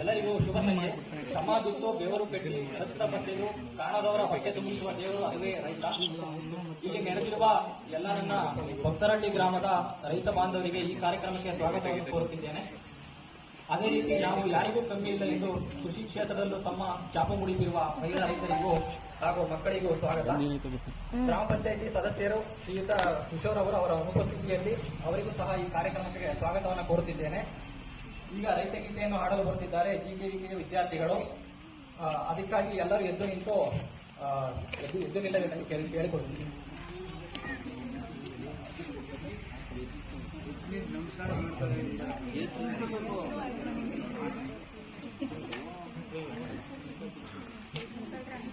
ಎಲ್ಲರಿಗೂ ಶುಭ ಬಿತ್ತು ಬೆವರು ಕಟ್ಟಿ ರಕ್ತ ಬಸೆದು ಕಾಣದವರ ಹೊಟ್ಟೆ ತುಂಬಿಸುವ ದೇವರು ಅದುವೇ ರೈತ ಇಲ್ಲಿ ನೆರೆದಿರುವ ಎಲ್ಲ ನನ್ನ ಭಕ್ತರಹಳ್ಳಿ ಗ್ರಾಮದ ರೈತ ಬಾಂಧವರಿಗೆ ಈ ಕಾರ್ಯಕ್ರಮಕ್ಕೆ ಸ್ವಾಗತವನ್ನು ಕೋರುತ್ತಿದ್ದೇನೆ ಅದೇ ರೀತಿ ನಾವು ಯಾರಿಗೂ ಕಮ್ಮಿ ಇಲ್ಲ ಎಂದು ಕೃಷಿ ಕ್ಷೇತ್ರದಲ್ಲೂ ತಮ್ಮ ಚಾಪ ಮೂಡಿಸಿರುವ ಮಹಿಳಾ ರೈತರಿಗೂ ಹಾಗೂ ಮಕ್ಕಳಿಗೂ ಸ್ವಾಗತ. ಗ್ರಾಮ ಪಂಚಾಯಿತಿ ಸದಸ್ಯರು ಶ್ರೀಯುತ ಕಿಶೋರ್ ಅವರು ಅವರ ಅನುಪಸ್ಥಿತಿಯಲ್ಲಿ ಅವರಿಗೂ ಸಹ ಈ ಕಾರ್ಯಕ್ರಮಕ್ಕೆ ಸ್ವಾಗತವನ್ನು ಕೋರುತ್ತಿದ್ದೇನೆ. ಈಗ ರೈತ ಗೀತೆಯನ್ನು ಹಾಡಲು ಬರುತ್ತಿದ್ದಾರೆ ಜಿಕೆವಿಕೆಯ ವಿದ್ಯಾರ್ಥಿಗಳು. ಅದಕ್ಕಾಗಿ ಎಲ್ಲರೂ ಎದ್ದು ನಿಂತು ಎದ್ದು ಎದ್ದು ನಿಲ್ಲಬೇಕೆಂದು ಕೇಳಿ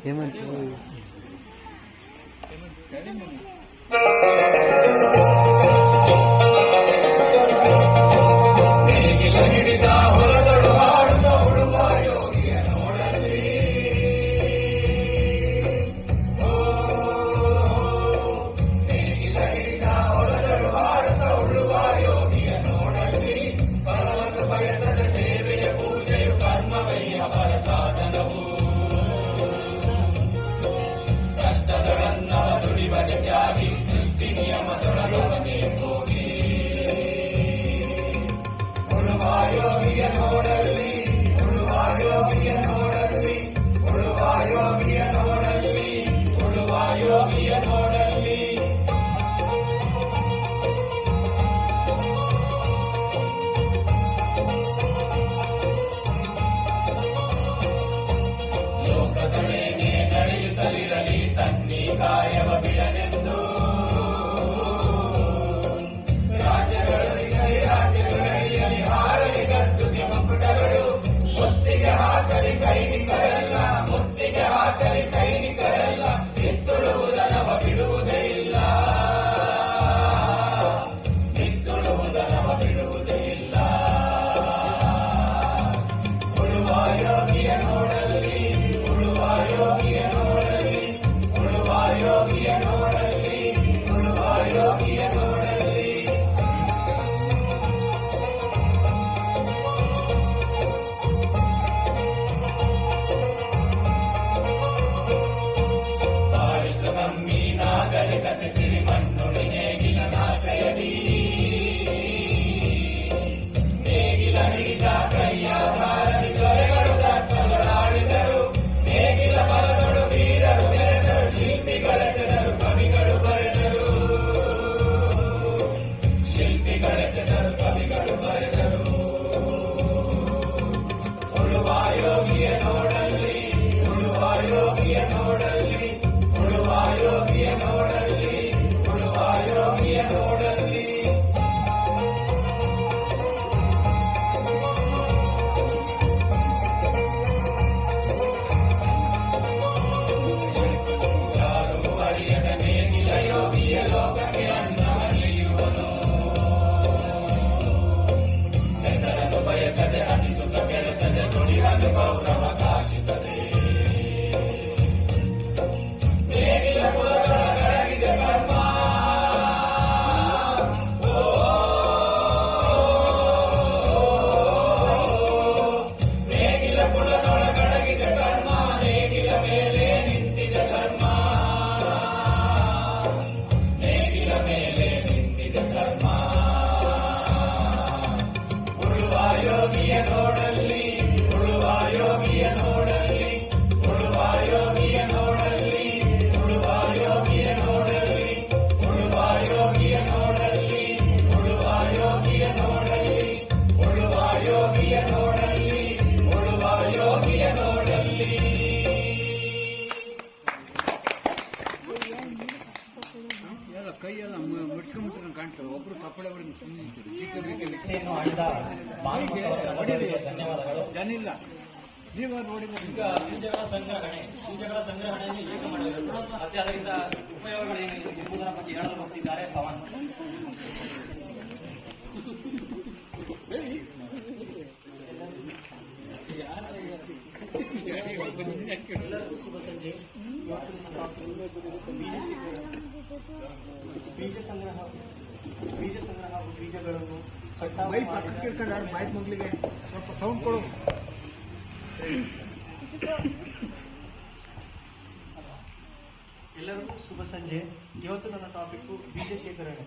ఏమంటారు? ಎಲ್ಲ ಬೀಜ ಸಂಗ್ರಹ ಬೀಜ ಸಂಗ್ರಹ ಹಾಗೂ ಬೀಜಗಳನ್ನು ಕಟಾವು ಮೈ ಮಾಡಿದ ಪಕ್ಕಕ್ಕೆ ಇಟ್ಕೊಂಡು ಬಾಯಿ ಮಗ್ಲಿಗೆ ಸ್ವಲ್ಪ ಸೌಂಡ್ ಕೊಡು. ಎಲ್ಲರಿಗೂ ಶುಭ ಸಂಜೆ. ಇವತ್ತು ನನ್ನ ಟಾಪಿಕ್ ಬೀಜ ಶೇಖರಣೆ.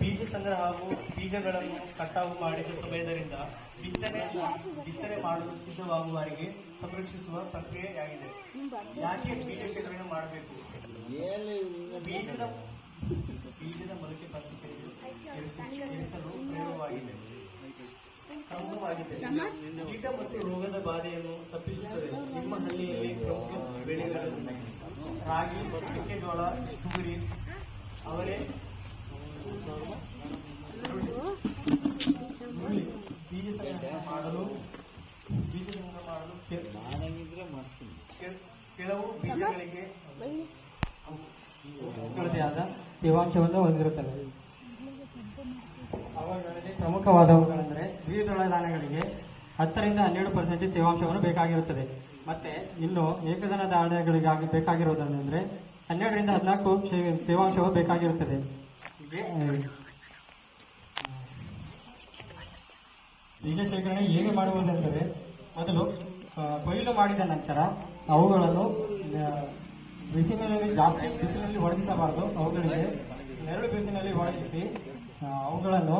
ಬೀಜ ಸಂಗ್ರಹ ಹಾಗೂ ಬೀಜಗಳನ್ನು ಕಟಾವು ಮಾಡಿದ ಸಮಯದಿಂದ ಬಿತ್ತನೆ ಬಿತ್ತನೆ ಮಾಡಲು ಸಿದ್ಧವಾಗುವವರಿಗೆ ಸಂರಕ್ಷಿಸುವ ಪ್ರಕ್ರಿಯೆಯಾಗಿದೆ. ಯಾಕೆ ಬೀಜ ಶೇಖರಣೆ ಮಾಡಬೇಕು ಬೀಜದ ಬೀಜದ ಮೊಳಕೆ ಪ್ರಸ್ತುತಿಯನ್ನು ಇರಿಸಲು ಪ್ರಯೋಗವಾಗಿದೆ. ಕೀಟ ಮತ್ತು ರೋಗದ ಬಾಧೆಯನ್ನು ತಪ್ಪಿಸುತ್ತದೆ. ನಿಮ್ಮ ಹಳ್ಳಿಯಲ್ಲಿ ಪ್ರಮುಖ ಬೆಳೆಗಳು ರಾಗಿ ಮೆಕ್ಕೆಜೋಳ ತೊಗರಿ ಅವರೇ ಬೀಜ ಸಂಗ್ರಹ ಮಾಡಲು ಬೀಜ ಸಂಗ್ರಹ ಮಾಡಲು ಕೆ- ಮಾಡ್ತೀನಿ. ಕೆಲವು ಬೀಜಗಳಿಗೆ ಅವುಗಳದೇ ಆದ ತೇವಾಂಶವನ್ನು ಹೊಂದಿರುತ್ತವೆ. ಅವುಗಳಲ್ಲಿ ಪ್ರಮುಖವಾದವುಗಳೆಂದರೆ ದ್ವಿದಳ ಧಾನ್ಯಗಳಿಗೆ ಹತ್ತರಿಂದ ಹನ್ನೆರಡು ಪರ್ಸೆಂಟ್ ತೇವಾಂಶವನ್ನು ಬೇಕಾಗಿರುತ್ತದೆ. ಮತ್ತೆ ಇನ್ನು ಏಕದನ ಧಾನ್ಯಗಳಿಗಾಗಿ ಬೇಕಾಗಿರುವುದನ್ನೆಂದರೆ ಹನ್ನೆರಡರಿಂದ ಹದಿನಾಲ್ಕು ತೇವಾಂಶವು ಬೇಕಾಗಿರುತ್ತದೆ ಹೀಗೆ, ಆ, ಬೀಜ ಶೇಖರಣೆ ಹೇಗೆ ಮಾಡುವುದೆಂದರೆ ಮೊದಲು ಕೊಯ್ಲು ಮಾಡಿದ ನಂತರ ಅವುಗಳನ್ನು ಬಿಸಿಲಿನಲ್ಲಿ ಜಾಸ್ತಿ ಬಿಸಿಲಿನಲ್ಲಿ ಒಣಗಿಸಬಾರದು. ಅವುಗಳಿಗೆ ನೆರಳು ಬಿಸಿಲಿನಲ್ಲಿ ಒಣಗಿಸಿ ಅವುಗಳನ್ನು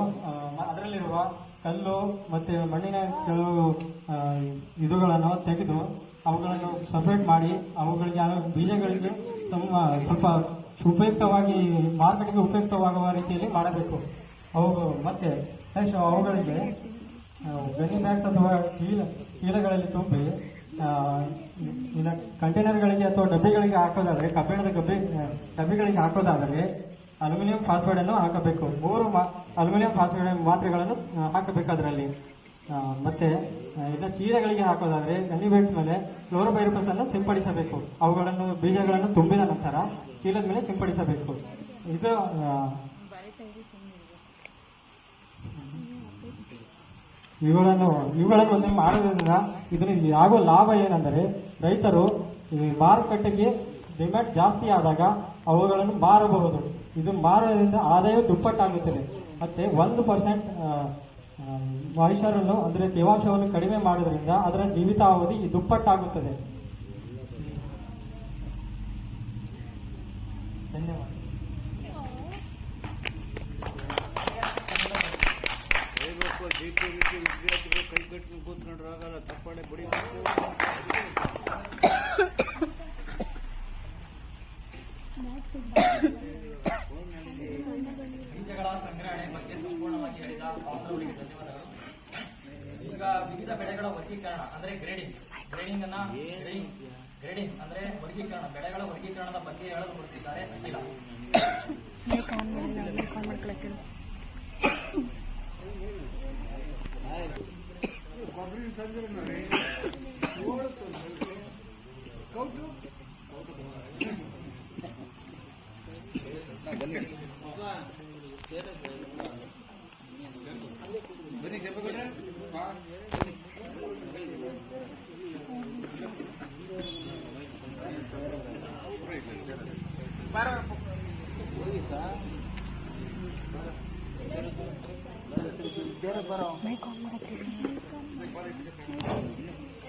ಅದರಲ್ಲಿರುವ ಕಲ್ಲು ಮತ್ತು ಮಣ್ಣಿನ ಕೆಲವು ಇದುಗಳನ್ನು ತೆಗೆದು ಅವುಗಳನ್ನು ಸಪ್ರೇಟ್ ಮಾಡಿ, ಅವುಗಳಿಗೆ ಬೀಜಗಳಿಗೆ ಸ್ವಲ್ಪ ಉಪಯುಕ್ತವಾಗಿ, ಮಾರ್ಕೆಟ್ಗೆ ಉಪಯುಕ್ತವಾಗುವ ರೀತಿಯಲ್ಲಿ ಮಾಡಬೇಕು. ಅವು ಮತ್ತೆ ನೆಕ್ಸ್ಟ್ ಅವುಗಳಿಗೆ ಗನಿ ಬ್ಯಾಗ್ಸ್ ಅಥವಾ ಚೀಲ ಚೀಲಗಳಲ್ಲಿ ತುಂಬಿ ಇನ್ನು ಕಂಟೈನರ್ಗಳಿಗೆ ಅಥವಾ ಡಬ್ಬಿಗಳಿಗೆ ಹಾಕೋದಾದರೆ ಕಬ್ಬಿಣದ ಡಬ್ಬಿ ಡಬ್ಬಿಗಳಿಗೆ ಹಾಕೋದಾದರೆ ಅಲ್ಯೂಮಿನಿಯಂ ಫಾಸ್ಫೈಡ್ ಅನ್ನು ಹಾಕಬೇಕು. ಮೂರು ಮಾ ಅಲ್ಯೂಮಿನಿಯಂ ಫಾಸ್ಫೇಡ್ ಮಾತ್ರೆಗಳನ್ನು ಹಾಕಬೇಕು ಅದರಲ್ಲಿ. ಮತ್ತು ಇನ್ನು ಚೀಲಗಳಿಗೆ ಹಾಕೋದಾದ್ರೆ ಗನಿ ಬ್ಯಾಗ್ಸ್ ಮೇಲೆ ಅನ್ನು ಸಿಂಪಡಿಸಬೇಕು. ಅವುಗಳನ್ನು ಬೀಜಗಳನ್ನು ತುಂಬಿದ ನಂತರ ಚೀಲದ ಮೇಲೆ ಸಿಂಪಡಿಸಬೇಕು. ಇದು ಇವುಗಳನ್ನು ಇವುಗಳನ್ನು ಮಾಡೋದ್ರಿಂದ ಇದರಿಂದ ಆಗೋ ಲಾಭ ಏನೆಂದರೆ ರೈತರು ಈ ಮಾರುಕಟ್ಟೆಗೆ ಡಿಮ್ಯಾಂಡ್ ಜಾಸ್ತಿ ಆದಾಗ ಅವುಗಳನ್ನು ಮಾರಬಹುದು. ಇದು ಮಾರೋದ್ರಿಂದ ಆದಾಯ ದುಪ್ಪಟ್ಟಾಗುತ್ತದೆ. ಮತ್ತೆ ಒಂದು ಪರ್ಸೆಂಟ್ ಮಾಯಿಶ್ಚರನ್ನು ಅಂದರೆ ತೇವಾಂಶವನ್ನು ಕಡಿಮೆ ಮಾಡೋದ್ರಿಂದ ಅದರ ಜೀವಿತಾವಧಿ ದುಪ್ಪಟ್ಟಾಗುತ್ತದೆ. ಧನ್ಯವಾದ ಹೇಳ್ಬೇಕು ಜೀಕೆ ಗೀಕೆ ವಿದ್ಯಾರ್ಥಿಗಳು ಕೂತ್ಕೊಂಡ್ರೆ ಆಗಲ್ಲ ತಪ್ಪಾಳೆ, ಬಿಡಿ ಬೀಜಗಳ ಸಂಗ್ರಹಣೆ ಬಗ್ಗೆ ಸಂಪೂರ್ಣವಾಗಿ ಧನ್ಯವಾದಗಳು ಈಗ ವಿವಿಧ ಬೆಳೆಗಳ ವರ್ಗೀಕರಣ, ಅಂದ್ರೆ ಗ್ರೇಡಿಂಗ್ ಗ್ರೇಡಿಂಗ್ ಅನ್ನ ಗ್ರೇಡಿಂಗ್ ಅಂದ್ರೆ ವರ್ಗೀಕರಣ, ಬೆಳೆಗಳ ವರ್ಗೀಕರಣದ ಬಗ್ಗೆ ಹೇಳಲು ಕೊಡ್ತಿದ್ದಾರೆ.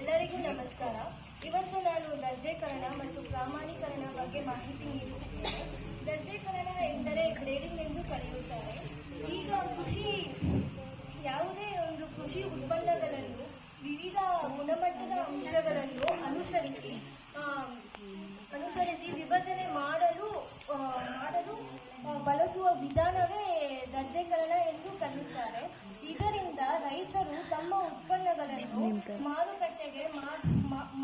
ಎಲ್ಲರಿಗೂ ನಮಸ್ಕಾರ. ಇವತ್ತು ನಾನು ದರ್ಜೆಕರಣ ಮತ್ತು ಪ್ರಾಮಾಣೀಕರಣ ಬಗ್ಗೆ ಮಾಹಿತಿ ನೀಡುತ್ತಿದ್ದೇನೆ. ದರ್ಜೆಕರಣ ಎಂದರೆ ಗ್ರೇಡಿಂಗ್ ಎಂದು ಕರೆಯುತ್ತಾರೆ. ಈಗ ಕೃಷಿ ಯಾವುದೇ ಒಂದು ಕೃಷಿ ಉತ್ಪನ್ನಗಳನ್ನು ವಿವಿಧ ಗುಣಮಟ್ಟದ ಅಂಶಗಳನ್ನು ಅನುಸರಿಸಿ ಅನುಸರಿಸಿ ವಿಭಜನೆ ಮಾಡಲು ಮಾಡಲು ಬಳಸುವ ವಿಧಾನವೇ ದರ್ಜೆಕರಣ ಎಂದು ಕರೆಯುತ್ತಾರೆ. ಇದರಿಂದ ರೈತರು ತಮ್ಮ ಉತ್ಪನ್ನಗಳನ್ನು ಮಾರುಕಟ್ಟೆಗೆ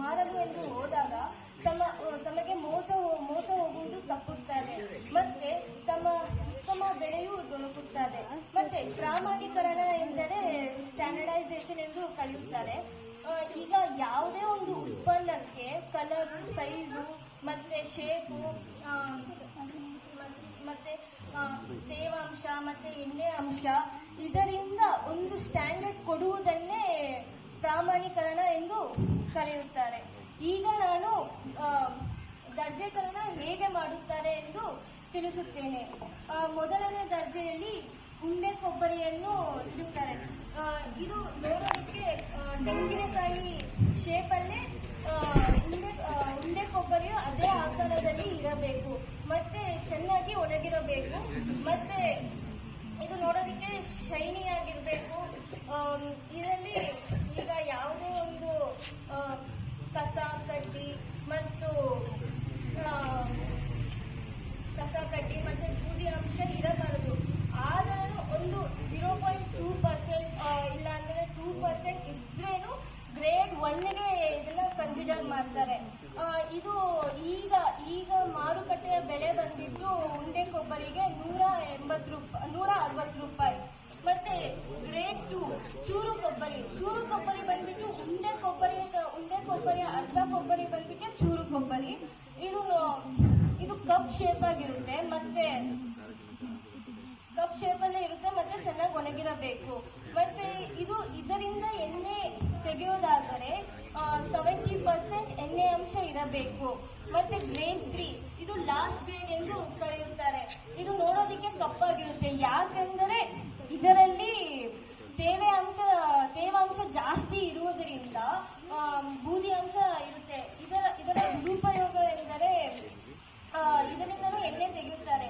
ಮಾರಲು ಎಂದು ಹೋದಾಗ ತಮ್ಮ, ತಮಗೆ ಮೋಸ ತಪ್ಪುತ್ತದೆ ಮತ್ತೆ ತಮ್ಮ ತಮ್ಮ ಬೆಳೆಯೂ ದೊರಕುತ್ತದೆ. ಮತ್ತೆ ಪ್ರಾಮಾಣೀಕರಣ ಎಂದರೆ ಸ್ಟ್ಯಾಂಡರ್ಡೈಸೇಷನ್ ಎಂದು ಕರೆಯುತ್ತಾರೆ. ಈಗ ಯಾವುದೇ ಒಂದು ಉತ್ಪನ್ನಕ್ಕೆ ಕಲರ್ ಸೈಜು ಮತ್ತೆ ಶೇಪು ಮತ್ತೆ ತೇವಾಂಶ, ಮತ್ತೆ ಎಣ್ಣೆ ಅಂಶ, ಇದರಿಂದ ಒಂದು ಸ್ಟ್ಯಾಂಡರ್ಡ್ ಕೊಡುವುದನ್ನೇ ಪ್ರಾಮಾಣೀಕರಣ ಎಂದು ಕರೆಯುತ್ತಾರೆ. ಈಗ ನಾನು ದರ್ಜೆಕರಣ ಹೇಗೆ ಮಾಡುತ್ತಾರೆ ಎಂದು ತಿಳಿಸುತ್ತೇನೆ. ಮೊದಲನೇ ದರ್ಜೆಯಲ್ಲಿ ಉಂಡೆ ಕೊಬ್ಬರಿಯನ್ನು ಇಡುತ್ತಾರೆ. ಇದು ನೋಡೋದಕ್ಕೆ ತೆಂಗಿನಕಾಯಿ ಶೇಪಲ್ಲೇ ಉಂಡೆ ಉಂಡೆ ಕೊಬ್ಬರಿಯು ಅದೇ ಆಕಾರದಲ್ಲಿ ಇರಬೇಕು. ಮತ್ತೆ ಚೆನ್ನಾಗಿ ಒಣಗಿರಬೇಕು. ಮತ್ತೆ ಇದು ನೋಡೋದಕ್ಕೆ ಶೈನಿ ಆಗಿರಬೇಕು ಇದರಲ್ಲಿ ಈಗ ಯಾವುದೇ ಒಂದು ಆ, ಕಸ ಕಡ್ಡಿ ಮತ್ತು ಆ, ಕಸ ಕಡ್ಡಿ ಮತ್ತೆ ಬೂದಿ ಅಂಶ ಇರಬಾರದು ಆದರೂ ಒಂದು ಜೀರೋ ಪಾಯಿಂಟ್ ಟೂ ಪರ್ಸೆಂಟ್ ಇಲ್ಲ ಅಂದ್ರೆ ಟೂ ಪರ್ಸೆಂಟ್ ಇದ್ರೇನು ಗ್ರೇಡ್ ಒನ್ಗೆ ಇದನ್ನ ಕನ್ಸಿಡರ್ ಮಾಡ್ತಾರೆ ಆ, ಇದು ಈಗ ಈಗ ಮಾರುಕಟ್ಟೆಯ ಬೆಲೆ ಬಂದಿದ್ದು ಉಂಡೆ ಕೊಬ್ಬರಿಗೆ ನೂರ ಎಂಬತ್ತು ರೂಪಾಯಿ ನೂರ ಅರವತ್ತು ರೂಪಾಯಿ ಮತ್ತೆ ಗ್ರೇಡ್ ಟು ಚೂರು ಕೊಬ್ಬರಿ ಚೂರು ಕೊಬ್ಬರಿ ಬಂದ್ಬಿಟ್ಟು ಉಂಡೆ ಕೊಬ್ಬರಿ ಉಂಡೆ ಕೊಬ್ಬರಿಯ ಅರ್ಧ ಕೊಬ್ಬರಿ ಬಂದ್ಬಿಟ್ಟು ಚೂರು ಕೊಬ್ಬರಿ ಇದು ನೋ- ಇದು ಕಪ್ ಶೇಪ್ ಆಗಿರುತ್ತೆ ಮತ್ತೆ ಕಪ್ ಶೇಪ್ ಅಲ್ಲೇ ಇರುತ್ತೆ ಮತ್ತೆ ಒಣಗಿರಬೇಕು ಮತ್ತೆ ಇದು ಇದರಿಂದ ಎಣ್ಣೆ ತೆಗೆಯೋದಾದರೆ ಸೆವೆಂಟಿ ಪರ್ಸೆಂಟ್ ಎಣ್ಣೆ ಅಂಶ ಇರಬೇಕು. ಮತ್ತೆ ಗ್ರೇನ್ ತ್ರೀ ಇದು ಲಾಸ್ಟ್ ಗ್ರೇಡ್ ಎಂದು ಕರೆಯುತ್ತಾರೆ. ಇದು ನೋಡೋದಕ್ಕೆ ಕಪ್ಪಾಗಿರುತ್ತೆ ಯಾಕೆಂದರೆ ಇದರಲ್ಲಿ ತೇವೆ ಅಂಶ, ತೇವಾಂಶ ಜಾಸ್ತಿ ಇರುವುದರಿಂದ ಬೂದಿ ಅಂಶ ಇರುತ್ತೆ. ಇದರ ಇದರ ದುರುಪಯೋಗ ಎಂದರೆ ಇದರಿಂದಲೂ ಎಣ್ಣೆ ತೆಗೆಯುತ್ತಾರೆ.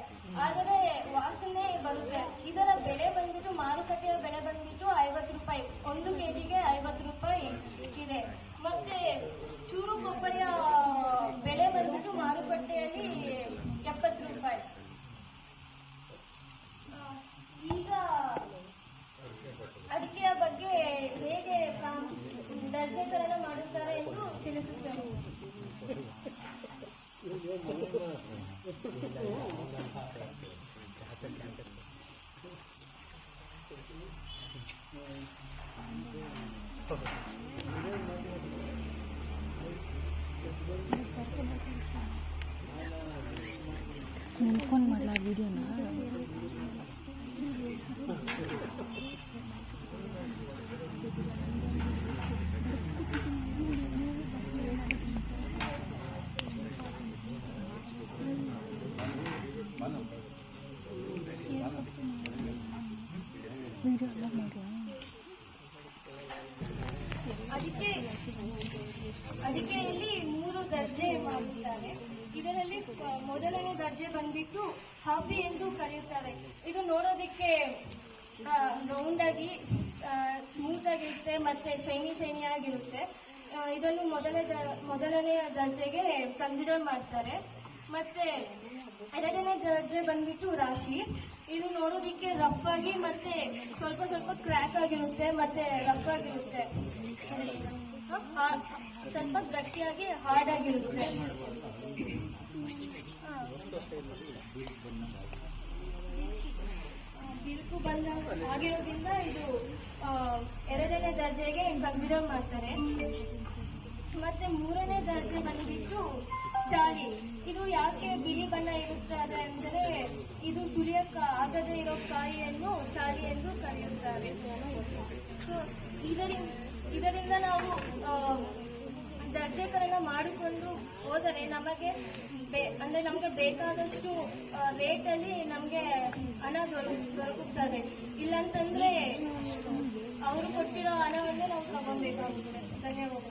ನಿಂತ್ಕೊಂಡು ಮಾಡಲ ವಿಡಿಯೋನ ವಿಡಿಯೋ ಇದರಲ್ಲಿ ಮೊದಲನೇ ದರ್ಜೆ ಬಂದ್ಬಿಟ್ಟು ಹಾಬಿ ಎಂದು ಕರೆಯುತ್ತಾರೆ. ಇದು ನೋಡೋದಕ್ಕೆ ರೌಂಡ್ ಆಗಿ ಸ್ಮೂತ್ ಆಗಿರುತ್ತೆ ಮತ್ತೆ ಶೈನಿ ಶೈನಿ ಆಗಿರುತ್ತೆ. ಇದನ್ನು ಮೊದಲನೇ ಮೊದಲನೆಯ ದರ್ಜೆಗೆ ಕನ್ಸಿಡರ್ ಮಾಡ್ತಾರೆ. ಮತ್ತೆ ಎರಡನೇ ದರ್ಜೆ ಬಂದ್ಬಿಟ್ಟು ರಾಶಿ. ಇದು ನೋಡೋದಿಕ್ಕೆ ರಫ್ ಆಗಿ ಮತ್ತೆ ಸ್ವಲ್ಪ ಸ್ವಲ್ಪ ಕ್ರ್ಯಾಕ್ ಆಗಿರುತ್ತೆ, ಮತ್ತೆ ರಫ್ ಆಗಿರುತ್ತೆ. ಸ್ವಲ್ಪ ಗಟ್ಟಿಯಾಗಿ ಹಾರ್ಡ್ ಆಗಿರುತ್ತೆ. ಬಿರುಕು ಬಂದ ಆಗಿರೋದ್ರಿಂದ ಇದು ಎರಡನೇ ದರ್ಜೆಗೆ ಕನ್ಸಿಡರ್ ಮಾಡ್ತಾರೆ. ಮತ್ತೆ ಮೂರನೇ ದರ್ಜೆ ಬಂದ್ಬಿಟ್ಟು ಚಾಳಿ ಇದು ಯಾಕೆ ಬಿಳಿ ಬಣ್ಣ ಇರುತ್ತದೆ ಅಂದರೆ ಇದು ಸುಳಿಯಕ್ಕ ಆಗದೇ ಇರೋ ಕಾಯಿಯನ್ನು ಚಾಳಿ ಎಂದು ಕರೆಯುತ್ತಾರೆ. ಸೊ ಇದರಿಂದ ಇದರಿಂದ ನಾವು ದರ್ಜೀಕರಣ ಮಾಡಿಕೊಂಡು ಹೋದರೆ ನಮಗೆ ಅಂದರೆ ನಮಗೆ ಬೇಕಾದಷ್ಟು ರೇಟಲ್ಲಿ ನಮಗೆ ಹಣ ದೊರಕು, ದೊರಕುತ್ತದೆ. ಇಲ್ಲಂತಂದ್ರೆ ಅವರು ಕೊಟ್ಟಿರೋ ಹಣವನ್ನೇ ನಾವು ತಗೊಬೇಕಾಗುತ್ತದೆ ಧನ್ಯವಾದ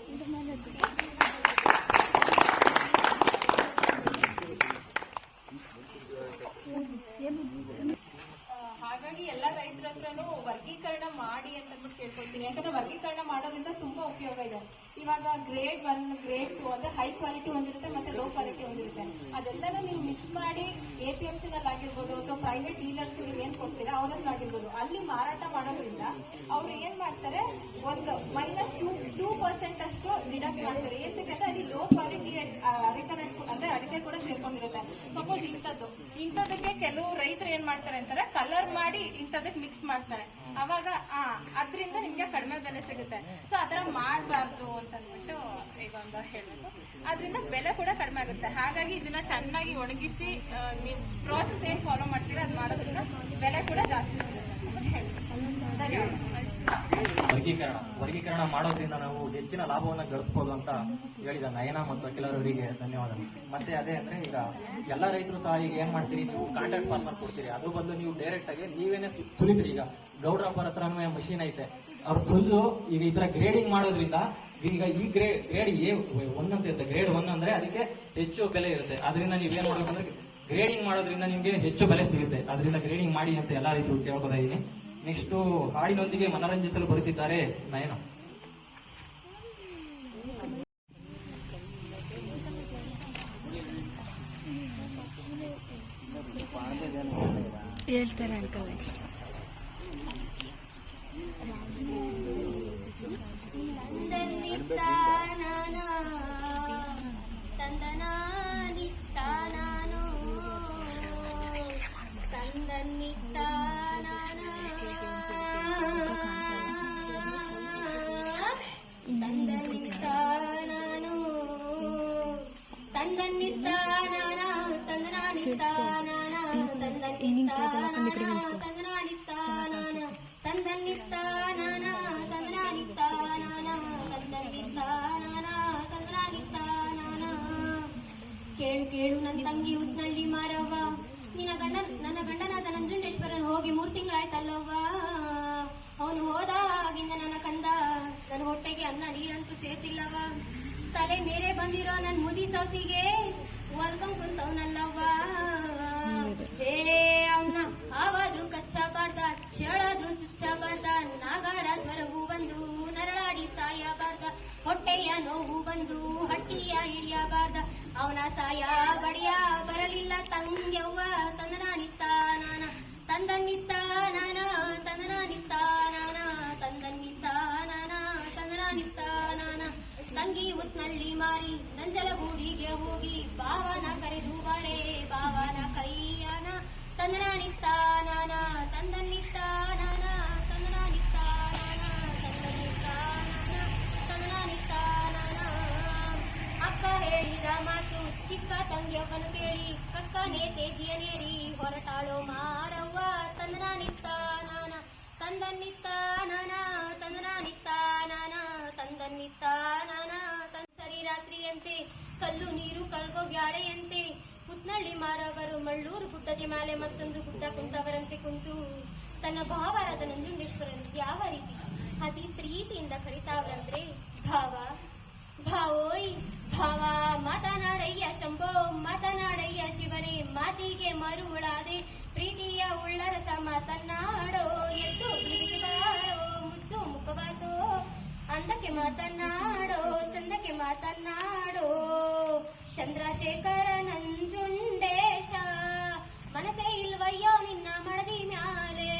ಹಾಗಾಗಿ ಎಲ್ಲ ರೈತರ ಹತ್ರನೂ ವರ್ಗೀಕರಣ ಮಾಡಿ ಅಂತ ಅಂದ್ಬಿಟ್ಟು ಕೇಳ್ಕೊಳ್ತೀನಿ ಯಾಕಂದ್ರೆ ವರ್ಗೀಕರಣ ಮಾಡೋದ್ರಿಂದ ತುಂಬಾ ಉಪಯೋಗ ಇದೆ ಇವಾಗ ಗ್ರೇಡ್ ಒನ್ ಗ್ರೇಡ್ ಟು ಅಂದ್ರೆ ಹೈ ಕ್ವಾಲಿಟಿ ಒಂದಿರುತ್ತೆ ಮತ್ತೆ ಲೋ ಕ್ವಾಲಿಟಿ ಒಂದಿರುತ್ತೆ ಅದೆಲ್ಲನೂ ನೀವು ಮಿಕ್ಸ್ ಮಾಡಿ ಎ ಪಿ ಎಂ ನಲ್ಲಿ ಆಗಿರ್ಬೋದು ಅಥವಾ ಪ್ರೈವೇಟ್ ಡೀಲರ್ಸ್ ನೀವು ಏನ್ ಕೊಡ್ತೀರಾ ಅವ್ರ ಹತ್ರ ಆಗಿರ್ಬೋದು ಅಲ್ಲಿ ಮಾರಾಟ ಮಾಡೋದ್ರಿಂದ ಅವ್ರು ಏನ್ ಮಾಡ್ತಾರೆ? ಒಂದು ಮೈನಸ್ ಟೂ ಟೂ ಪರ್ಸೆಂಟ್ ಅಷ್ಟು ಡಿಡಕ್ಟ್ ಮಾಡ್ತಾರೆ. ಏನಕ್ಕೆ ಅಲ್ಲಿ ಲೋ ಕ್ವಾಲಿಟಿ ಅಡಿಕೆ ಅಂದ್ರೆ ಅಡಿಕೆ ಕೂಡ ಸೇರ್ಕೊಂಡಿರುತ್ತೆ. ಸಪೋಸ್ ಇಂಥದ್ದು. ಇಂಥದಕ್ಕೆ ಕೆಲವು ರೈತರು ಏನ್ ಮಾಡ್ತಾರೆ ಅಂತಾರೆ? ಕಲರ್ ಮಾಡಿ ಇಂಥದಕ್ಕೆ ಮಿಕ್ಸ್ ಮಾಡ್ತಾರೆ. ಅವಾಗ ಅದರಿಂದ ನಿಮ್ಗೆ ಕಡಿಮೆ ಬೆಲೆ ಸಿಗುತ್ತೆ. ಸೊ ಅದರ ಮಾಡಬಾರ್ದು ಅಂತ ಅಂದ್ಬಿಟ್ಟು ಈಗ ಒಂದು ಹೇಳ್ಬೇಕು. ಅದರಿಂದ ಬೆಲೆ ಕೂಡ ಕಡಿಮೆ ಆಗುತ್ತೆ. ಹಾಗಾಗಿ ಇದನ್ನ ಚೆನ್ನಾಗಿ ಒಣಗಿಸಿ ನೀವು ಪ್ರೋಸೆಸ್ ಏನ್ ಫಾಲೋ ಮಾಡ್ತೀರಾ, ಅದು ಮಾಡೋದ್ರಿಂದ ಬೆಲೆ ಕೂಡ ಜಾಸ್ತಿ ಸಿಗುತ್ತೆ. ವರ್ಗೀಕರಣ. ವರ್ಗೀಕರಣ ಮಾಡೋದ್ರಿಂದ ನಾವು ಹೆಚ್ಚಿನ ಲಾಭವನ್ನ ಗಳಿಸ್ಬೋದು ಅಂತ ಹೇಳಿದ ನಯನ ಮತ್ತು ಅಖಿಲರವರಿಗೆ ಧನ್ಯವಾದಗಳು. ಮತ್ತೆ ಅದೇ ಅಂದ್ರೆ ಈಗ ಎಲ್ಲ ರೈತರು ಸಹ ಈಗ ಏನ್ ಮಾಡ್ತೀರಿ, ನೀವು ಕಾಂಟ್ರಾಕ್ಟ್ ಫಾರ್ಮರ್ ಕೊಡ್ತೀರಿ. ಅದ್ರ ಬದಲು ನೀವು ಡೈರೆಕ್ಟ್ ಆಗಿ ನೀವೇನೆ ಸುಲಿದ್ರಿ ಈಗ ಈಗ ಗೌಡ್ರಪ್ಪರ ಹತ್ರನೂ ಮಷೀನ್ ಐತೆ. ಅವ್ರು ಸುಲಿದು ಈಗ ಈ ಗ್ರೇಡಿಂಗ್ ಮಾಡೋದ್ರಿಂದ ಈಗ ಈ ಗ್ರೇಡ್ ಗ್ರೇಡ್ ಎ ಅಂತ ಇರುತ್ತೆ. ಗ್ರೇಡ್ ಒನ್ ಅಂದ್ರೆ ಅದಕ್ಕೆ ಹೆಚ್ಚು ಬೆಲೆ ಇರುತ್ತೆ. ಅದರಿಂದ ನೀವೇನ್ ಮಾಡ್ಬೇಕಂದ್ರೆ ಗ್ರೇಡಿಂಗ್ ಮಾಡೋದ್ರಿಂದ ನಿಮ್ಗೆ ಹೆಚ್ಚು ಬೆಲೆ ಸಿಗುತ್ತೆ. ಅದರಿಂದ ಗ್ರೇಡಿಂಗ್ ಮಾಡಿ ಅಂತ ಎಲ್ಲಾ ರೀತಿ ಕೇಳ್ಕೊತಾ ಇದೀನಿ. ನೆಕ್ಸ್ಟ್ ಹಾಡಿನೊಂದಿಗೆ ಮನರಂಜಿಸಲು ಬರುತ್ತಿದ್ದಾರೆ ನಯನ. ಹೇಳ್ತಾರೆ ಅಂಕಲ್ ನಾನು ತಂದನಾನಿತ್ತಾನಾನು ನನ್ನ ಹೊಟ್ಟೆಗೆ ಅನ್ನ, ನೀರಂತೂ ಸೇರ್ತಿಲ್ಲವ ತಲೆ ಮೇಲೆ ಬಂದಿರೋ ನನ್ನ ಮುದಿ ಸೌತಿಗೆ ವರ್ಗಂಗ್ ಕುಂತವನಲ್ಲವ್ವ ಏ, ಅವನ ಆವಾದ್ರೂ ಕಚ್ಚಬಾರ್ದ, ಚೇಳಾದ್ರೂ ಚುಚ್ಚಬಾರ್ದ, ನಾಗಾರ ಜ್ವರವು ಬಂದು ನರಳಾಡಿ ಸಾಯಬಾರ್ದ, ಹೊಟ್ಟೆಯ ನೋವು ಬಂದು ಹಟ್ಟಿಯ ಹಿಡಿಯಬಾರ್ದ. ಅವನ ಸಾಯ ಬಡಿಯ ಬರಲಿಲ್ಲ ತಂಗ್ಯವ್ವ, ತಂದನಾನಿತ್ತ ನಾನ ತಂದನಿತ್ತ ನಾನ. ತಂಗಿ ಉತ್ನಳ್ಳಿ ಮಾರಿ ನಂಜಲಗೂಡಿಗೆ ಹೋಗಿ ಬಾವನ ಕರೆದು ಬಾರೆ ಬಾವನ ಕೈಯನ ತಂದನಾನಿತ್ತ ನಾನ ತಂದನ್ನಿತ್ತ ನಾನ ಅಕ್ಕ ಹೇಳಿದ ಮಾತು ಚಿಕ್ಕ ತಂಗಿಯವನು ಕೇಳಿ ಕಕ್ಕನೆ ತೇಜಿಯನೇರಿ ಹೊರಟಾಳೋ ಮಾರವ್ವ ತಂದನಾನಿತ್ತ ನಾನ. ಸರಿ ಕಲ್ಲು, ನೀರು, ಕಳ್ಗೋ ಬ್ಯಾಳೆಯಂತೆ ಪುತ್ನಳ್ಳಿ ಮಾರವರು ಮಳ್ಳೂರು ಗುಡ್ಡದ ಮೇಲೆ ಮತ್ತೊಂದು ಗುಡ್ಡ ಕುಂತವರಂತೆ ಕುಂತು. ತನ್ನ ಭಾವರಾದ ನಂಜುಂಡೇಶ್ವರನ್ ಯಾವ ರೀತಿ ಅತಿ ಪ್ರೀತಿಯಿಂದ ಕರಿತಾವ್ರಂದ್ರೆ, ಭಾವ, ಭಾವೋಯ್, ಭಾವ, ಮಾತನಾಡಯ್ಯ ಶಂಭೋ, ಮಾತನಾಡಯ್ಯ ಶಿವನೇ ಮಾತಿಗೆ ಮರುಳಾದೆ, ಪ್ರೀತಿಯ ಉಳ್ಳರಸ ಮಾತನಾಡೋ ಎದ್ದು ಬಾರೋ ಮುದ್ದು ಮುಖವಾಸೋ ಅಂದಕ್ಕೆ ಮಾತನಾಡೋ ಚಂದಕ್ಕೆ ಮಾತನಾಡೋ ಚಂದ್ರಶೇಖರ ನಂಜುಂಡೇಶ ಮನಸ್ಸೇ ಇಲ್ವಯ್ಯೋ ನಿನ್ನ ಮಡದಿ ಮ್ಯಾಲೆ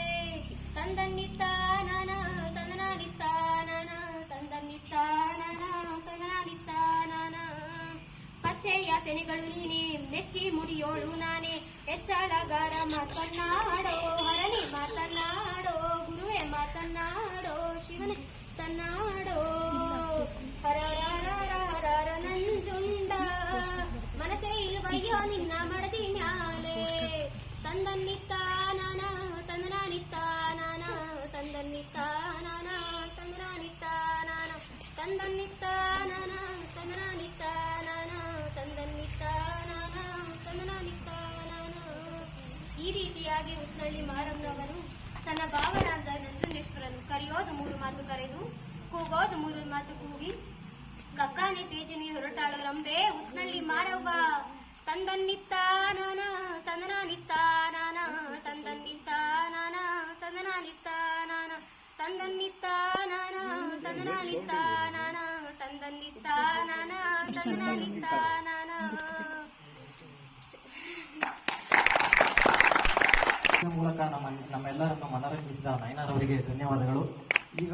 ತಂದನ್ನಿತ್ತ ನಾನ ತಂದನಾನಿತ್ತ ನಾನ ತಂದನ್ನಿತ್ತ ನಾನ ತಂದನಾನಿತ್ತ ನಾನ ಪಚ್ಚೆಯ ತೆನೆಗಳು ನೀನೆ ಮೆಚ್ಚಿ ಮುಡಿಯೋಳು ನಾನೇ ಹೆಚ್ಚಳಗಾರ ಮಾತನಾಡೋ ಹರಣಿ ಮಾತನಾಡೋ ಗುರುವೆ ಮಾತನಾಡೋ ಶಿವನೇ ತನ್ನಾಡೋ ಈ ರೀತಿಯಾಗಿ ಉತ್ನಳ್ಳಿ ಮಾರಮ್ಮನವರು ತನ್ನ ಭಾವನಾದ ನಂಜುಂಡೇಶ್ವರನು ಕರೆಯೋದು ಮೂರು ಮಾತು ಕರೆದು ಕೂಗೋದು ಮೂರು ಮಾತು ಕೂಗಿ ಕಕ್ಕಾನೆ ತೇಜಿನಿ ಹೊರಟಾಳು ರಂಬೆ ಉತ್ನಳ್ಳಿ ಮಾರವ್ವ ತಂದನ್ನಿತ್ತ ನಾನ ತಂದನಾನಿತ್ತ ನಾನ ತಂದನ್ನಿತ್ತ ನಾನ ತಂದನಾನಿತ್ತ ನಾನ ತಂದನ್ನಿತ್ತ ನಾನ ತಂದನಾನಿತ್ತ ನಾನ ತಂದನ್ನಿತ್ತ ನಾನ ತಂದನಾನಿತ್ತ ನಾನ ಈ ಮೂಲಕ ನಮ್ಮ ನಮ್ಮೆಲ್ಲರನ್ನು ಮನರಂಜಿಸಿದ ನಯನರವರಿಗೆ ಧನ್ಯವಾದಗಳು. ಈಗ